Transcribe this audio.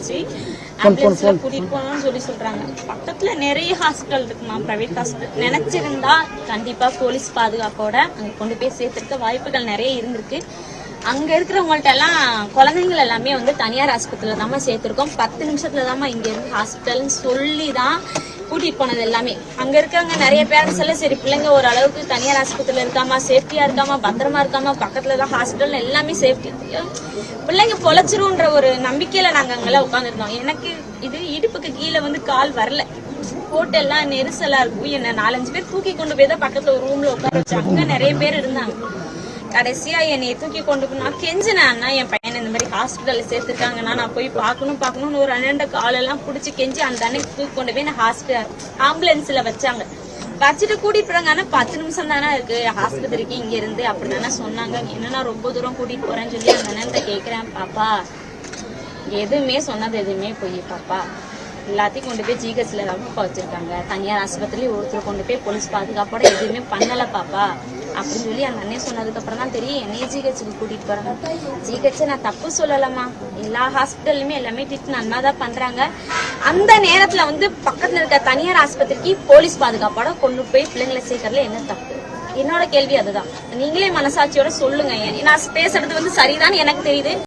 ஆயிடுச்சு ஆம்புலன்ஸ்ல கூட்டிட்டு போகணும்னு சொல்லி சொல்றாங்க. பக்கத்துல நிறைய ஹாஸ்பிட்டல் இருக்குமா பிரைவேட் ஹாஸ்பிட்டல் நினைச்சிருந்தா கண்டிப்பா போலீஸ் பாதுகாப்போட அங்க கொண்டு போய் சேர்த்திருக்க வாய்ப்புகள் நிறைய இருந்திருக்கு. அங்க இருக்கிறவங்கள்ட்ட எல்லாம் குழந்தைங்கள் எல்லாமே வந்து தனியார் ஆஸ்பத்திரியில தாம்மா சேர்த்திருக்கோம். பத்து நிமிஷத்துல தாம்மா இங்க இருந்து ஹாஸ்பிட்டல்னு சொல்லி தான் கூட்டிட்டு போனது எல்லாமே. அங்க இருக்கவங்க நிறைய பேரண்ட்ஸ் எல்லாம் சரி பிள்ளைங்க ஓரளவுக்கு தனியார் ஆஸ்பத்திரியில இருக்காமா சேஃப்டியா இருக்காமா பத்திரமா இருக்காமா பக்கத்துல தான் ஹாஸ்பிட்டல் எல்லாமே சேஃப்டி பிள்ளைங்க பொழைச்சிரும்ன்ற ஒரு நம்பிக்கையில நாங்க அங்கெல்லாம் உட்காந்துருந்தோம் எனக்கு இது இடுப்புக்கு கீழே வந்து கால் வரல. போட்டெல்லாம் நெரிசலா இருக்கும். என்ன நாலஞ்சு பேர் தூக்கி கொண்டு போய் தான் பக்கத்துல ஒரு ரூம்ல உட்கார வச்சு அங்க நிறைய பேர் இருந்தாங்க. கடைசியா என்னைய தூக்கி கொண்டு போனா கெஞ்சினேன் அண்ணா என் பையனை இந்த மாதிரி ஹாஸ்பிட்டல்ல சேர்த்துருக்காங்கண்ணா நான் போய் பார்க்கணும் பார்க்கணும்னு ஒரு அண்ணன் காலெல்லாம் பிடிச்சி கெஞ்சி அந்த அன்னைக்கு தூக்கி கொண்டு போய் நான் ஹாஸ்பிட்டல் ஆம்புலன்ஸ்ல வச்சாங்க. வச்சுட்டு கூட்டிட்டு போறாங்க. ஆனா பத்து நிமிஷம் தானே இருக்கு. ஆஸ்பத்திரிக்கு இங்க இருந்து அப்படி தானே சொன்னாங்க. என்னன்னா ரொம்ப தூரம் கூட்டிட்டு போறேன்னு சொல்லி அந்த அண்ணன் கேக்குறேன். பாப்பா எதுவுமே சொன்னது எதுவுமே போய் பாப்பா. எல்லாத்தையும் கொண்டு போய் ஜிஹெச்ல தான் வச்சிருக்காங்க. தனியார் ஆஸ்பத்திரி ஒருத்தர் கொண்டு போய் போலீஸ் பாதுகாப்போட எதுவுமே பண்ணல பாப்பா. அப்படின்னு சொல்லி அந்த அண்ணன் சொன்னதுக்கப்புறம் தான் தெரியும் என்னையே ஜிஹெச்சுக்கு கூட்டிட்டு போறாங்க. ஜிஹெச் நான் தப்பு சொல்லலாமா எல்லா ஹாஸ்பிட்டலுமே எல்லாமே ட்ரீட் நல்லா தான் பண்றாங்க. அந்த நேரத்துல வந்து பக்கத்துல இருக்க தனியார் ஆஸ்பத்திரிக்கு போலீஸ் பாதுகாப்போட கொண்டு போய் பிள்ளைங்களை சேர்க்கறதுல என்ன தப்பு? என்னோட கேள்வி அதுதான். நீங்களே மனசாட்சியோட சொல்லுங்க. நான் பேசுறது வந்து சரிதான் எனக்கு தெரியுது.